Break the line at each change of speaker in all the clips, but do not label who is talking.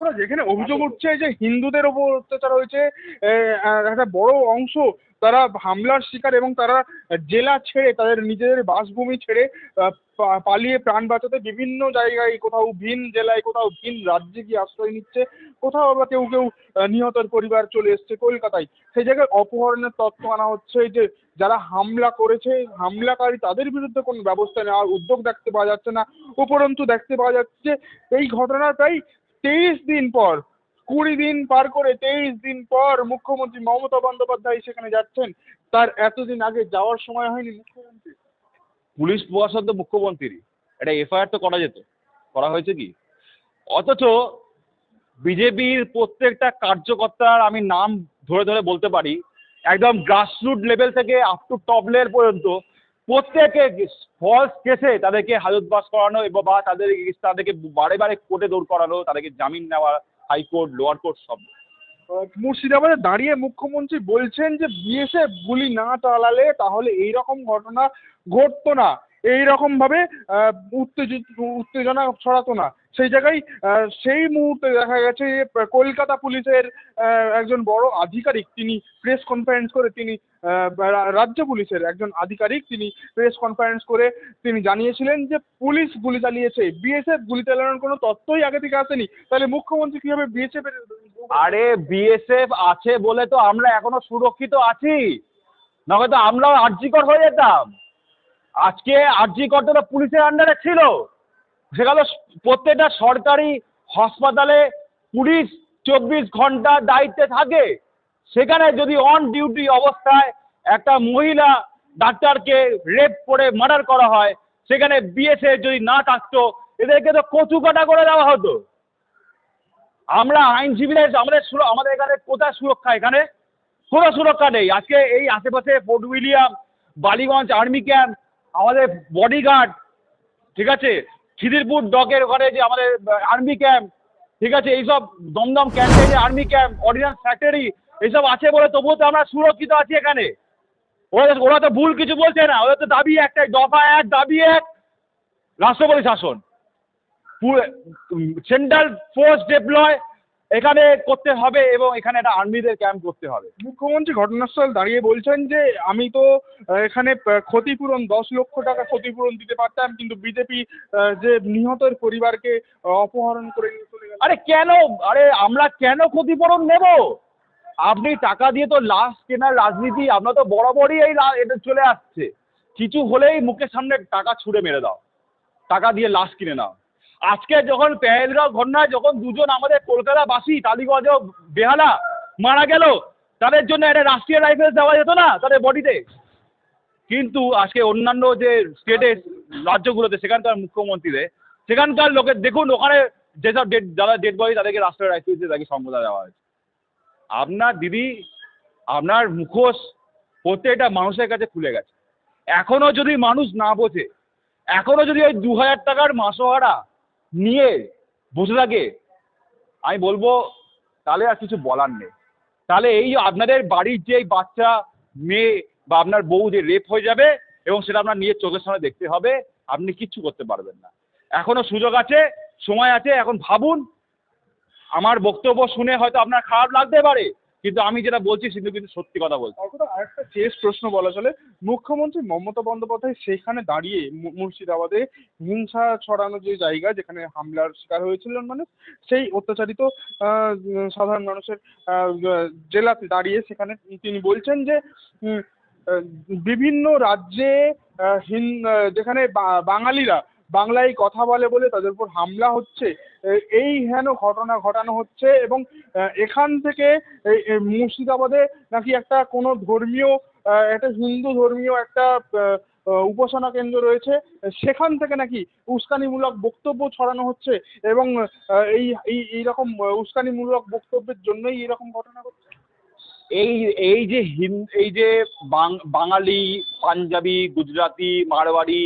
ওরা যেখানে অভিযোগ উঠছে যে হিন্দুদের ওপর অত্যাচার হয়েছে একটা বড় অংশ তারা হামলার শিকার এবং তারা জেলা ছেড়ে তাদের নিজেদের বাসভূমি ছেড়ে পালিয়ে প্রাণ বাঁচাতে বিভিন্ন জায়গায় কোথাও ভিন জেলায় কোথাও ভিন রাজ্যে গিয়ে আশ্রয় নিচ্ছে কোথাও আবার কেউ কেউ নিহতের পরিবার চলে এসছে কলকাতায়। সেই জায়গায় অপহরণের তথ্য আনা হচ্ছে যে যারা হামলা করেছে হামলাকারী তাদের বিরুদ্ধে কোনো ব্যবস্থা নেওয়ার উদ্যোগ দেখতে পাওয়া যাচ্ছে না। উপরন্তু দেখতে পাওয়া যাচ্ছে এই ঘটনার প্রায় তেইশ দিন পর, কুড়ি দিন পার করে তেইশ দিন পর মুখ্যমন্ত্রী মমতা বন্দ্যোপাধ্যায় সেখানে যাচ্ছেন। তার এতদিন আগে যাওয়ার সময় হয়নি মুখ্যমন্ত্রী।
পুলিশ প্রশাসন তো মুখ্যমন্ত্রী একটা এফআইআর তো করা যেত। করা হয়েছে কি? অথচ বিজেপির প্রত্যেকটা কার্যকর্তার আমি নাম ধরে ধরে বলতে পারি, একদম গ্রাসরুট লেভেল থেকে আপ টু টপ লেভেল পর্যন্ত প্রত্যেকে ফলস কেসে তাদেরকে হাজতবাস করানো এবং বা তাদের তাদেরকে বারে বারে কোর্টে দৌড় করানো, তাদেরকে জামিন নেওয়া, হাইকোর্ট, লোয়ার কোর্ট সব।
মুর্শিদাবাদে দাঁড়িয়ে মুখ্যমন্ত্রী বলছেন যে, বিএসএফ গুলি না চালালে তাহলে এই রকম ঘটনা ঘটতো না। এই রকম ভাবে উত্তেজিত, উত্তেজনা ছড়াতো না। সেই জায়গায় সেই মুহূর্তে দেখা গেছে কলকাতা পুলিশের একজন বড় আধিকারিক, তিনি প্রেস কনফারেন্স করে তিনি রাজ্য পুলিশের একজন আধিকারিক তিনি প্রেস কনফারেন্স করে তিনি জানিয়েছিলেন যে পুলিশ গুলি চালিয়েছে। বিএসএফ গুলি চালানোর কোনো তথ্যই আগে থেকে আসেনি। তাহলে মুখ্যমন্ত্রী কীভাবে বিএসএফ
আরে বিএসএফ আছে বলে তো আমরা এখনও সুরক্ষিত আছি। নয়তো তো আমরাও আর্জিকর হয়ে যেতাম। আজকে আর্জিকর তো পুলিশের আন্ডারে ছিল। সেখানে প্রত্যেকটা সরকারি হাসপাতালে পুলিশ চব্বিশ ঘণ্টা দায়িত্বে থাকে। সেখানে যদি অন ডিউটি অবস্থায় একটা মহিলা ডাক্তারকে রেপ করে মার্ডার করা হয়, সেখানে বিএসএফ যদি না থাকতো, এদেরকে তো কচু কাটা করে দেওয়া হতো। আমরা আইনজীবীরা আমাদের আমাদের এখানে কোথায় সুরক্ষা? এখানে কোনো সুরক্ষা নেই। আজকে এই আশেপাশে Fort William, Ballygunge army camp, আমাদের বডিগার্ড ঠিক আছে? খিদিরপুর ডকের ওখানে যে আমাদের আর্মি ক্যাম্প, ঠিক আছে? এইসব দমদম ক্যাম্পে যে আর্মি ক্যাম্প অর্ডিন্যান্স ফ্যাক্টরি এইসব আছে বলে তবুও তো আমরা সুরক্ষিত আছি এখানে। ওরা ওরা তো ভুল কিছু বলছে না। ওদের তো দাবি একটাই দফা এক দাবি এক রাষ্ট্রপতি শাসন। সেন্ট্রাল ফোর্স ডেপ্লয় এখানে করতে হবে এবং এখানে একটা আর্মিদের ক্যাম্প করতে হবে।
মুখ্যমন্ত্রী ঘটনাস্থল দাঁড়িয়ে বলছেন যে আমি তো এখানে ক্ষতিপূরণ দশ লক্ষ টাকা ক্ষতিপূরণ দিতে পারতাম কিন্তু বিজেপি যে নিহতের পরিবারকে অপহরণ করে নিয়ে চলে গেল।
আরে কেন? আরে আমরা কেন ক্ষতিপূরণ নেব? আপনি টাকা দিয়ে তো লাশ কেনার রাজনীতি, আমরা তো বরাবরই এই এটা চলে আসছে। কিছু হলেই মুখের সামনে টাকা ছুঁড়ে মেরে দাও। টাকা দিয়ে লাশ কিনে নাও। আজকে যখন পেহেলগাঁও ঘটনায় যখন দুজন আমাদের কলকাতাবাসী, টালিগঞ্জ বেহালা মারা গেল, তাদের জন্য একটা রাষ্ট্রীয় রাইফেলস দেওয়া যেত না তাদের বডিতে? কিন্তু আজকে অন্যান্য যে স্টেটে রাজ্যগুলোতে, সেখানকার মুখ্যমন্ত্রীদের, সেখানকার লোকের, দেখুন, ওখানে যেসব ডেড যারা ডেড বডি তাদেরকে রাষ্ট্রীয় রাইফেলস দিয়ে তাকে সম্বোধন দেওয়া হয়েছে। আপনার দিদি, আপনার মুখোশ প্রত্যেকটা মানুষের কাছে খুলে গেছে। এখনও যদি মানুষ না বোঝে, এখনও যদি ওই দু হাজার টাকার মাসোহারা নিয়ে বসে থাকে, আমি বলব, তাহলে আর কিছু বলার নেই। তাহলে এই আপনাদের বাড়ির যে বাচ্চা, মেয়ে বা আপনার বউ যে রেপ হয়ে যাবে এবং সেটা আপনার নিজের চোখের সামনে দেখতে হবে, আপনি কিচ্ছু করতে পারবেন না। এখনও সুযোগ আছে, সময় আছে, এখন ভাবুন আমার বক্তব্য শুনে হয়তো আপনার খারাপ লাগতে পারে, কিন্তু আমি যেটা বলছি সেটা কিন্তু সত্যি কথা বলছি।
আরেকটা শেষ প্রশ্ন বলা চলে, মুখ্যমন্ত্রী মমতা বন্দ্যোপাধ্যায় সেখানে দাঁড়িয়ে মুর্শিদাবাদে হিংসা ছড়ানো যে জায়গা, যেখানে হামলার শিকার হয়েছিলেন মানুষ সেই অত্যাচারিত সাধারণ মানুষের জেলাতে দাঁড়িয়ে সেখানে তিনি বলছেন যে বিভিন্ন রাজ্যে যেখানে বাঙালিরা বাংলায় কথা বলে বলে তাদের উপর হামলা হচ্ছে। এই হেন ঘটনা ঘটানো হচ্ছে এবং এখান থেকে মুর্শিদাবাদে নাকি একটা কোনো ধর্মীয় একটা হিন্দু ধর্মীয় একটা উপাসনা কেন্দ্র রয়েছে। সেখান থেকে নাকি উস্কানিমূলক বক্তব্য ছড়ানো হচ্ছে এবং এই এই এইরকম উস্কানিমূলক বক্তব্যের জন্যই এরকম ঘটনা ঘটছে।
এই এই যে হিন, এই যে বাঙালি, পাঞ্জাবি, গুজরাটি, মারওয়াড়ি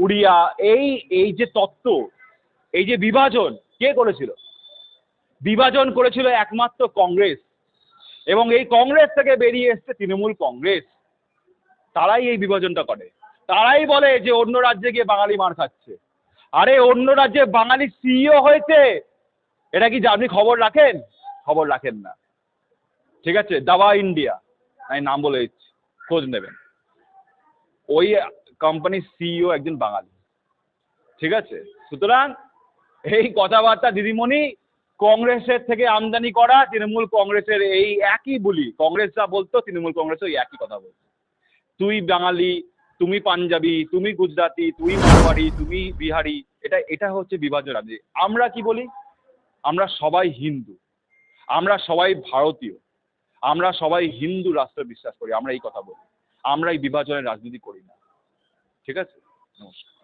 উড়িয়া, এই এই যে তত্ত্ব, এই যে বিভাজন, কে করেছিল? বিভাজন করেছিল একমাত্র কংগ্রেস। এবং এই কংগ্রেস থেকে বেরিয়ে এসছে তৃণমূল কংগ্রেস। তারাই এই বিভাজনটা করে। তারাই বলে যে অন্য রাজ্যে গিয়ে বাঙালি মার খাচ্ছে। আরে, অন্য রাজ্যে বাঙালি সিইও হয়েছে? এটা কি আপনি খবর রাখেন? খবর রাখেন না। ঠিক আছে? দাবা ইন্ডিয়া। আমি নাম বলে দিচ্ছি। খোঁজ নেবেন। ওই কোম্পানির সিইও একজন বাঙালি। ঠিক আছে? সুতরাং এই কথাবার্তা দিদিমণি কংগ্রেসের থেকে আমদানি করা, তৃণমূল কংগ্রেসের এই একই বলি, কংগ্রেস যা বলতো, তৃণমূল কংগ্রেস ওই একই কথা বলতো। তুই বাঙালি, তুমি পাঞ্জাবি, তুমি গুজরাটি, তুই মারওয়াড়ি তুমি বিহারি, এটা এটা হচ্ছে বিভাজন রাজনীতি। আমরা কি বলি? আমরা সবাই হিন্দু। আমরা সবাই ভারতীয়। আমরা সবাই হিন্দু রাষ্ট্রে বিশ্বাস করি। আমরা এই কথা বলি। আমরা এই বিভাজনের রাজনীতি করি না। ঠিক আছে? নমস্কার।